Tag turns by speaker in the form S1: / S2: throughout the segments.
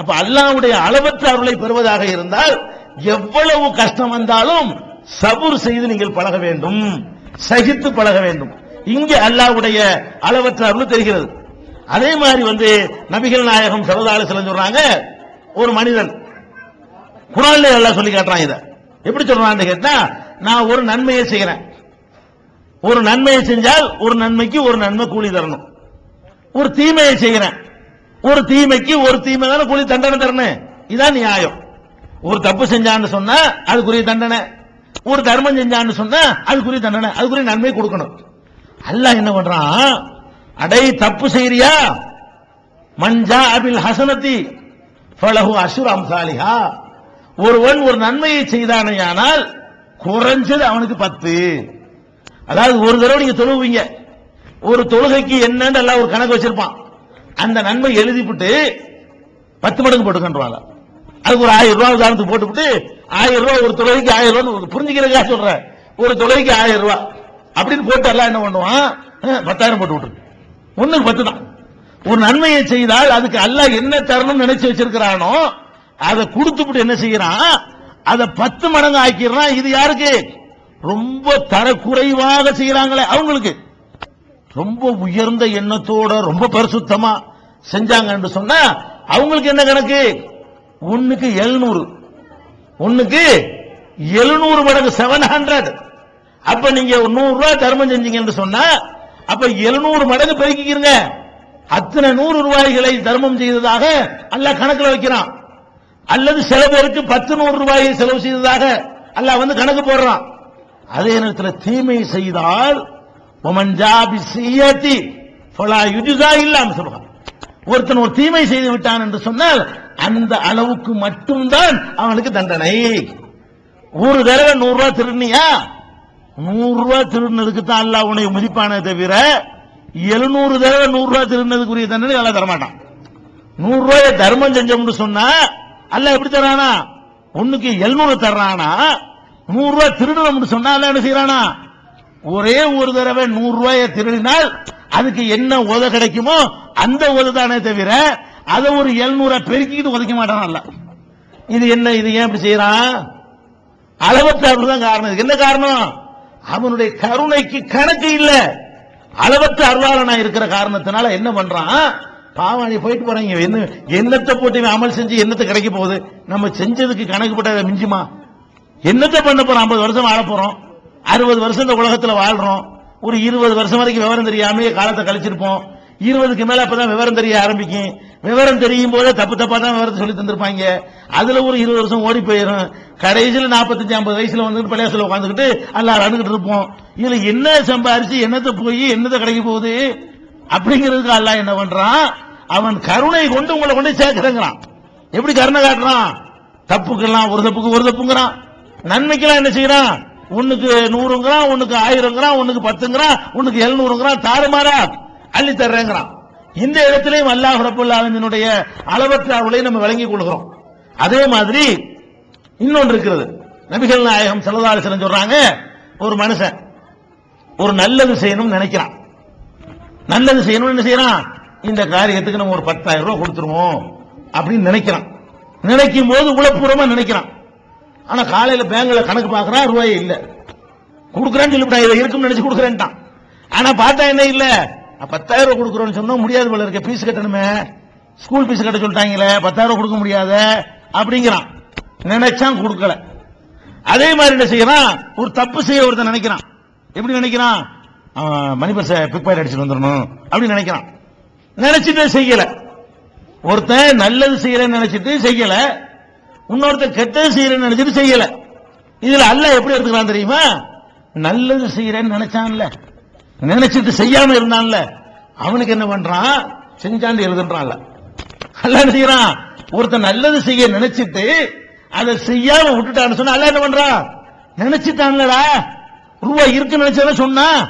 S1: அப்ப அல்லாவுடைய அளவற்ற அருளை பெறுவதாக இருந்தால் எவ்வளவு கஷ்டம் வந்தாலும் சபுர் செய்து நீங்கள் பழக வேண்டும் சகித்து பழக வேண்டும். இங்கே அல்லாவுடைய அளவற்ற அருள் தெரிகிறது. அதே மாதிரி வந்து நபிகள் நாயகம் சரதால சொல்றாங்க ஒரு மனிதன் குரான்ல எல்லாம் சொல்லி காட்டுறான் இத. எப்படி சொல்றான்னு கேட்டா நான் ஒரு நன்மையை செய்கிறேன். ஒரு நன்மையை செஞ்சால் ஒரு நன்மைக்கு ஒரு நன்மை கூலி தரணும். ஒரு தீமையை செய்கிறேன். ஒரு தீமைக்கு ஒரு தீமை தானே கூலி தண்டனை தரணும். இதான் நியாயம். ஒரு தப்பு செஞ்சான்னு சொன்னா அதுக்குரிய தண்டனை. ஒரு தர்மம் செஞ்சான்னு சொன்னா அதுக்குரிய தண்டனை. அதுக்குரிய நன்மை கொடுக்கணும். அல்ல என்ன பண்றான்? அடை தப்பு செய்யறியா மஞ்சா அபில் ஹசனத்தி ஃபலஹு அசுர் அம்சாலிஹா. ஒருவன் ஒரு நன்மையை செய்தானேயானால் குறைஞ்சது அவனுக்கு பத்து. அதாவது ஒரு தடவை நீங்க தொழுவீங்க. ஒரு தொழுகைக்கு என்னன்னு எல்லாம் ஒரு கணக்கு வச்சிருப்பான். அந்த நன்மை எழுதிவிட்டு பத்து மடங்கு போட்டுக்கன்றாங்க அதுக்கு ஒரு ஆயிரம் ரூபாய் உதாரணத்துக்கு போட்டுவிட்டு ஆயிரம் ரூபாய் ஒரு தொலைக்கு ஆயிரம் ரூபாய் புரிஞ்சுக்கிறதுக்காக சொல்றேன். ஒரு தொலைக்கு ஆயிரம் ரூபாய். அப்படின்னு போட்டு எல்லாம் என்ன பண்ணுவான்? பத்தாயிரம் போட்டு விட்டுருக்கு ஒண்ணுக்கு பத்து தான். ஒரு நன்மையை செய்தால் அதுக்கு அல்லாஹ் என்ன தரணும்னு நினைச்சு வச்சிருக்கிறானோ அதை கொடுத்துவிட்டு என்ன செய்யறான்? அதை பத்து மடங்கு ஆக்கிடுறான். இது யாருக்கு? ரொம்ப தரக்குறைவாக செய்யறாங்களே அவங்களுக்கு. ரொம்ப உயர்ந்த எண்ணத்தோட ரொம்ப பரிசுத்தமா செஞ்சாங்கன்னு சொன்னா அவங்களுக்கு என்ன கணக்கு? ஒண்ணுக்கு எழுநூறு. ஒண்ணுக்கு எழுநூறு மடங்கு செவன் ஹண்ட்ரட் அப்ப நீங்க ஒரு நூறு ரூபாய் தர்மம் செஞ்சீங்கன்னு சொன்னா அப்ப எழுநூறு மடங்கு பெருக்கிக்கிறீங்க அத்தனை நூறு ரூபாய்களை தர்மம் செய்ததாக அல்ல கணக்கில் வைக்கிறான். அல்லது சில பேருக்கு பத்து நூறு ரூபாயை செலவு செய்ததாக அல்ல வந்து கணக்கு போடுறான். அதே நேரத்தில் தீமை செய்தால் ஒமன் ஜாபி செய்யத்தி இல்லாம சொல்லுவான் ஒருத்தன் ஒரு தீமை செய்து விட்டான் என்று சொன்னால் அந்த அளவுக்கு மட்டும்தான் அவனுக்கு தண்டனை. ஒரு தடவை நூறு ரூபாய் திருநியா நூறு ரூபாய் திருடினதுக்கு தான் அல்லா உன்னை மதிப்பானே தவிர எழுநூறு தடவை நூறு ரூபாய் திருடினதுக்குரிய தண்டனை அல்லாஹ் தரமாட்டான். நூறு ரூபாய தர்மம் செஞ்சோம்னு சொன்னா அல்ல எப்படி தரானா? ஒண்ணுக்கு எழுநூறு தர்றானா? நூறு ரூபாய் திருடணும்னு சொன்னா அல்ல என்ன செய்யறானா ஒரே ஒரு தடவை நூறு ரூபாய திருடினால் அதுக்கு என்ன உத கிடைக்குமோ அந்த உத தானே தவிர அதை ஒரு எழுநூறா பெருக்கிட்டு உதைக்க மாட்டான் அல்ல இது என்ன இது ஏன் இப்படி செய்யறான் அளவற்ற அருள் தான் காரணம் என்ன காரணம்? அவனுடைய கருணைக்கு கணக்கு இல்ல. அளவற்ற அருளாளனா இருக்கிற காரணத்தினால என்ன பண்றான்? பாவம் நீ போயிட்டு போறீங்க. என்ன என்னத்தை போட்டு அமல் செஞ்சு என்னத்தை கிடைக்க போகுது? நம்ம செஞ்சதுக்கு கணக்கு மிஞ்சுமா? என்னத்தை பண்ண போறோம் ஐம்பது வருஷம் வாழ போறோம். அறுபது வருஷம் இந்த உலகத்துல வாழ்றோம். ஒரு இருபது வருஷம் வரைக்கும் விவரம் தெரியாமயே காலத்தை கழிச்சிருப்போம். இருபதுக்கு மேல அப்பதான் விவரம் தெரிய ஆரம்பிக்கும். விவரம் தெரியும் போதே தப்பு தப்பா தான் விவரத்தை சொல்லி தந்திருப்பாங்க. அதுல ஒரு இருபது வருஷம் ஓடி போயிடும் கடைசியில் நாற்பத்தஞ்சு ஐம்பது வயசுல வந்து பள்ளியாசல உட்காந்துக்கிட்டு எல்லாம் அணுகிட்டு இருப்போம். இதுல என்ன சம்பாரிச்சு என்னத்தை போய் என்னத்தை கிடைக்க போகுது? அப்படிங்கிறதுக்கு அல்லாஹ் என்ன பண்றான்? அவன் கருணை கொண்டு உங்களை கொண்டு சேர்க்கிறங்கிறான். எப்படி கருணை காட்டுறான்? தப்புக்கெல்லாம் ஒரு தப்புக்கு ஒரு தப்புங்கிறான். நன்மைக்கெல்லாம் என்ன செய்யறான்? ஒண்ணுக்கு நூறுங்கிறான் உனக்கு ஆயிரங்கிறான் ஒண்ணுக்கு பத்துங்கிறான் ஒண்ணுக்கு எழுநூறுங்கிறான் தாறுமாறா அள்ளி தர்றேங்கிறான். இந்த இடத்திலையும் அல்லாஹ் ரபுல் அளவற்ற அருளை நம்ம விளங்கிக் கொள்கிறோம். அதே மாதிரி இன்னொன்று இருக்கிறது. நபிகள் நாயகம் செல்லதாரி சொல்றாங்க ஒரு மனுஷன் ஒரு நல்லது செய்யணும்னு நினைக்கிறான். நல்லது செய்யணும்னு என்ன செய்யறான்? இந்த காரியத்துக்கு நம்ம ஒரு பத்தாயிரம் ரூபாய் கொடுத்துருவோம் அப்படின்னு நினைக்கிறான். நினைக்கும் போது உளப்பூர்வமா நினைக்கிறான். ஆனா காலையில பேங்க்ல கணக்கு பாக்குறான் ரூபாய் இல்ல. கொடுக்குறேன்னு சொல்லிவிட்டான் இதை இருக்கும்னு நினைச்சு கொடுக்குறேன்ட்டான். ஆனா பார்த்தா என்ன இல்ல? பத்தாயிரம் ரூபாய் கொடுக்குறோம்னு சொன்னா முடியாது போல இருக்க ஃபீஸ் கட்டணுமே. ஸ்கூல் ஃபீஸ் கட்ட சொல்லிட்டாங்களே பத்தாயிரம் ரூபாய் கொடுக்க முடியாத? அப்படிங்கிறான். நினைச்சான் கொடுக்கல. அதே மாதிரி என்ன செய்யறான்? ஒரு தப்பு செய்ய ஒருத்தன் நினைக்கிறான். எப்படி நினைக்கிறான்? அவன் மணி பிக் பாயிண்ட் அடிச்சுட்டு வந்துடணும் அப்படின்னு நினைக்கிறான். நினைச்சிட்டு செய்யல. ஒருத்தன் நல்லது செய்யலன்னு நினைச்சிட்டு செய்யல. இன்னொருத்தன் கெட்டது செய்யறேன்னு நினைச்சிட்டு செய்யல. இதுல அல்ல எப்படி எடுத்துக்கிறான் தெரியுமா? நல்லது செய்யறேன்னு நினைச்சான்ல. நினைச்சிட்டு செய்யாம இருந்தான்ல. அவனுக்கு என்ன பண்றான்? செஞ்சாண்டு எழுதுன்றான்ல. அல்ல என்ன செய்யறான்? ஒருத்தன் நல்லது செய்ய நினைச்சிட்டு அதை செய்யாம விட்டுட்டான்னு சொன்னா அல்ல என்ன பண்றான்? நினைச்சிட்டான்லடா. ரூபாய் இருக்குன்னு நினைச்சா சொன்னா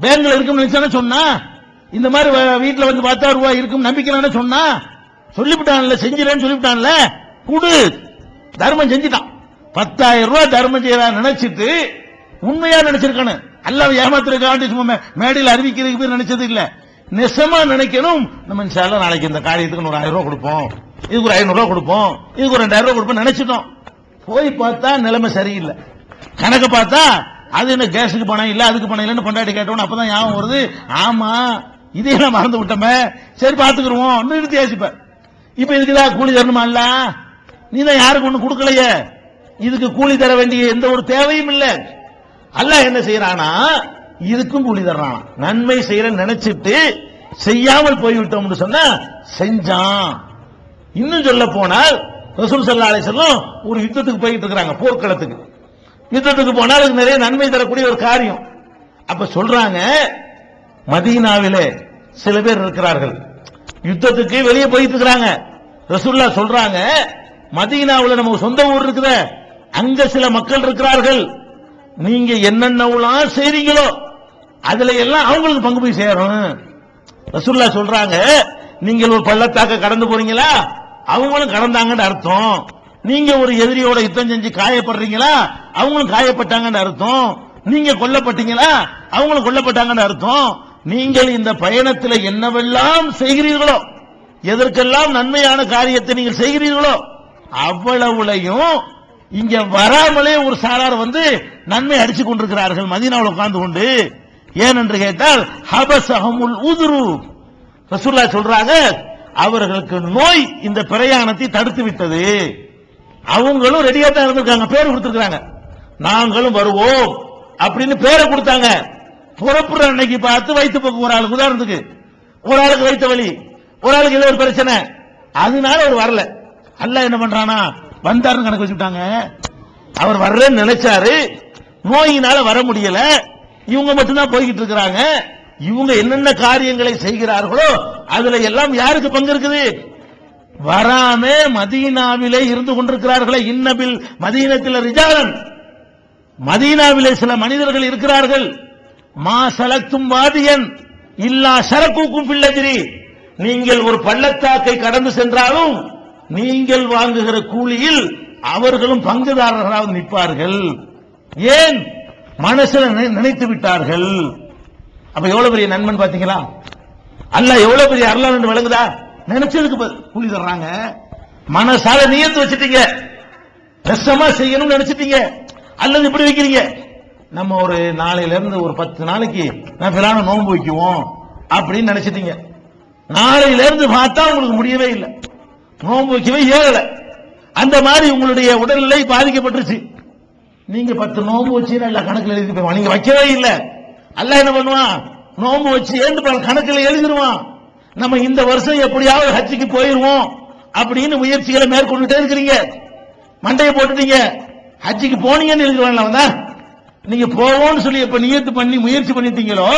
S1: பேங்க்ல இருக்குன்னு நினைச்சா சொன்னா இந்த மாதிரி வ- வீட்டுல வந்து பார்த்தா ரூபாய் இருக்கும் நம்பிக்கை சொன்னா சொல்லிவிட்டான்ல செஞ்சிடன்னு சொல்லிவிட்டான்ல. குடு. தர்மம் செஞ்சுட்டான். பத்தாயிரம் ரூபாய் தர்மம் செய்யலாம் நினைச்சிட்டு உண்மையா நினைச்சிருக்கானு. எல்லாம் ஏமாத்திருக்காண்டி சும்மா மேடையில் அறிவிக்கிறதுக்கு போய் நினைச்சது இல்ல. நெசமா நினைக்கணும். நம்ம இன்ஷா நாளைக்கு இந்த காரியத்துக்கு ஒரு ஆயிரம் ரூபாய் கொடுப்போம். இதுக்கு ஒரு ஐநூறு ரூபாய் கொடுப்போம். இதுக்கு ஒரு ரெண்டாயிரம் ரூபாய் கொடுப்போம் நினைச்சிட்டோம். போய் பார்த்தா நிலைமை சரியில்லை. கணக்கு பார்த்தா அது என்ன கேஸுக்கு பணம் இல்ல அதுக்கு பணம் இல்லைன்னு பொண்டாட்டி கேட்டோம் அப்பதான் ஞாபகம் வருது. ஆமா இதையெல்லாம் மறந்து விட்டோமே. சரி பாத்துக்கிருவோம் நிறுத்தி யோசிப்ப இப்ப இதுக்குதான் கூலி தரணுமா இல்ல நீ தான் யாருக்கு ஒண்ணு கொடுக்கலையே? இதுக்கு கூலி தர வேண்டிய எந்த ஒரு தேவையும் இல்லை. அல்ல என்ன செய்யறானா இதுக்கும் கூலி தர்றான். நன்மை செய்யற நினைச்சிட்டு செய்யாமல் போய்விட்டோம்னு சொன்னா செஞ்சான். இன்னும் சொல்ல போனால் ரசூல் சல்லா செல்லும் ஒரு யுத்தத்துக்கு போயிட்டு இருக்கிறாங்க போர்க்களத்துக்கு. யுத்தத்துக்கு போனால் அதுக்கு நிறைய நன்மை தரக்கூடிய ஒரு காரியம். அப்ப சொல்றாங்க மதீனாவிலே சில பேர் இருக்கிறார்கள். யுத்தத்துக்கு வெளியே போயிட்டு இருக்கிறாங்க. ரசூல்லா சொல்றாங்க மதீனாவில் நம்ம சொந்த ஊர் இருக்குத. அங்க சில மக்கள் இருக்கிறார்கள். நீங்க என்னென்னலாம் செய்றீங்களோ அதுல எல்லாம் அவங்களுக்கு பங்கு போய் சேரும் ரசூல்லா சொல்றாங்க நீங்கள் ஒரு பள்ளத்தாக்க கடந்து போறீங்களா? அவங்களும் கடந்தாங்கன்னு அர்த்தம். நீங்க ஒரு எதிரியோட யுத்தம் செஞ்சு காயப்படுறீங்களா? அவங்களும் காயப்பட்டாங்கன்னு அர்த்தம். நீங்க கொல்லப்பட்டீங்களா? அவங்களும் கொல்லப்பட்டாங்கன்னு அர்த்தம். நீங்கள் இந்த பயணத்தில் என்னவெல்லாம் செய்கிறீர்களோ எதற்கெல்லாம் நன்மையான காரியத்தை நீங்கள் செய்கிறீர்களோ அவ்வளவுலையும் இங்க வராமலே ஒரு சாரார் வந்து நன்மை அடிச்சு கொண்டிருக்கிறார்கள் மதீனாவில் உட்கார்ந்து கொண்டு. ஏன் என்று கேட்டால் ஹபசகமுல் உதுரு. ரசூல்லா சொல்றாங்க அவர்களுக்கு நோய் இந்த பிரயாணத்தை தடுத்து விட்டது. அவங்களும் ரெடியா தான் இருந்திருக்காங்க பேர் கொடுத்திருக்காங்க நாங்களும் வருவோம் அப்படின்னு பேரை கொடுத்தாங்க. புறப்புற அன்னைக்கு பார்த்து வயிற்று போக்கு ஒரு ஆளுக்கு. உதாரணத்துக்கு ஒரு ஆளுக்கு வைத்த வலி ஒரு ஆளுக்கு ஏதோ ஒரு பிரச்சனை. அதனால அவர் வரல. அல்ல என்ன பண்றானா? வந்தாருன்னு கணக்கு வச்சுட்டாங்க அவர் வர்றேன்னு நினைச்சாரு. நோயினால வர முடியல. இவங்க மட்டும்தான் போய்கிட்டு இருக்கிறாங்க. இவங்க என்னென்ன காரியங்களை செய்கிறார்களோ அதுல எல்லாம் யாருக்கு பங்கு இருக்குது? வராம மதீனாவிலே இருந்து கொண்டிருக்கிறார்களே இன்னபில் மதீனத்தில் ரிஜாலன். மதீனாவிலே சில மனிதர்கள் இருக்கிறார்கள். மா சலத்தும் வாதியன். இல்லா சரக்கூக்கும் பிள்ளதிரி நீங்கள் ஒரு பள்ளத்தாக்கை கடந்து சென்றாலும் நீங்கள் வாங்குகிற கூலியில் அவர்களும் பங்குதாரர்களாக நிற்பார்கள். ஏன்? மனசுல நினைத்து விட்டார்கள். அப்ப எவ்வளவு பெரிய நண்பன் பாத்தீங்களா அல்ல எவ்வளவு பெரிய அருளால் என்று விளங்குதா? நினைச்சதுக்கு கூலி தர்றாங்க. மனசால நியத்து வச்சுட்டீங்க. ரசமா செய்யணும்னு நினைச்சிட்டீங்க. அல்லது இப்படி வைக்கிறீங்க. நம்ம ஒரு நாளையில இருந்து ஒரு பத்து நாளைக்கு நான் பிலான நோன்பு வைக்குவோம் அப்படின்னு நினைச்சிட்டீங்க. நாளையில இருந்து பார்த்தா உங்களுக்கு முடியவே இல்லை. நோம்பு வைக்கவே ஏறல. அந்த மாதிரி உங்களுடைய உடல்நிலை பாதிக்கப்பட்டுருச்சு. நீங்க பத்து நோன்பு வச்சு எல்லா கணக்கில் எழுதி போயிருவான் நீங்க வைக்கவே இல்லை. அல்ல என்ன பண்ணுவான்? நோம்பு வச்சு ஏந்து பல எழுதிடுவான் நம்ம இந்த வருஷம் எப்படியாவது ஹஜ்ஜுக்கு போயிருவோம் அப்படின்னு முயற்சிகளை மேற்கொண்டுட்டே இருக்கிறீங்க. மண்டையை போட்டுட்டீங்க. ஹஜ்ஜுக்கு போனீங்கன்னு எழுதுவான்ல வந்தா நீங்க போவோம்னு சொல்லி இப்ப நியத்து பண்ணி முயற்சி பண்ணிட்டீங்களோ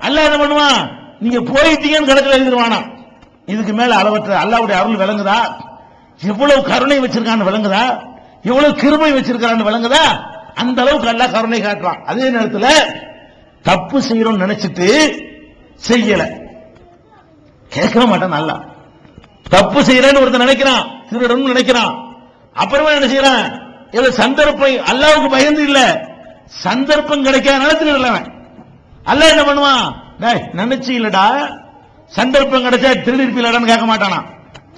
S1: அல்ல என்ன பண்ணுவான்? நீங்க போயிட்டீங்கன்னு கணக்கில் எழுதிடுவானா இதுக்கு மேல அளவற்ற அல்லாவுடைய அருள் விளங்குதா? எவ்வளவு கருணை வச்சிருக்கான்னு விளங்குதா? எவ்வளவு கிருமை வச்சிருக்கான்னு விளங்குதா? அந்த அளவுக்கு அல்லா கருணை காட்டுறான். அதே நேரத்தில் தப்பு செய்யணும்னு நினைச்சிட்டு செய்யல. கேட்க மாட்டான் நல்லா. தப்பு செய்யறேன்னு ஒருத்தன் நினைக்கிறான். திருடணும் நினைக்கிறான். அப்புறமா என்ன செய்யறான்? ஏதோ சந்தர்ப்பம் அல்லாவுக்கு பயந்து இல்ல. சந்தர்ப்பம் கிடைக்காதனால திருடலவன் அல்லாஹ் என்ன பண்ணுவான்? டேய் நினைச்சு இல்லடா. சந்தர்ப்பம் கிடைச்சா திருடி கேட்க மாட்டானா.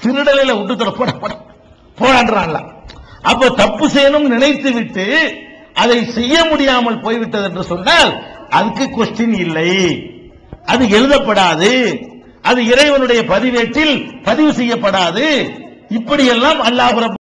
S1: திருடலையில விட்டு தர போட போட போடான்றான்ல. அப்ப தப்பு செய்யணும் நினைத்து விட்டு அதை செய்ய முடியாமல் போய்விட்டது என்று சொன்னால் அதுக்கு கொஸ்டின் இல்லை. அது எழுதப்படாது. அது இறைவனுடைய பதிவேட்டில் பதிவு செய்யப்படாது. இப்படியெல்லாம் அல்லாஹ்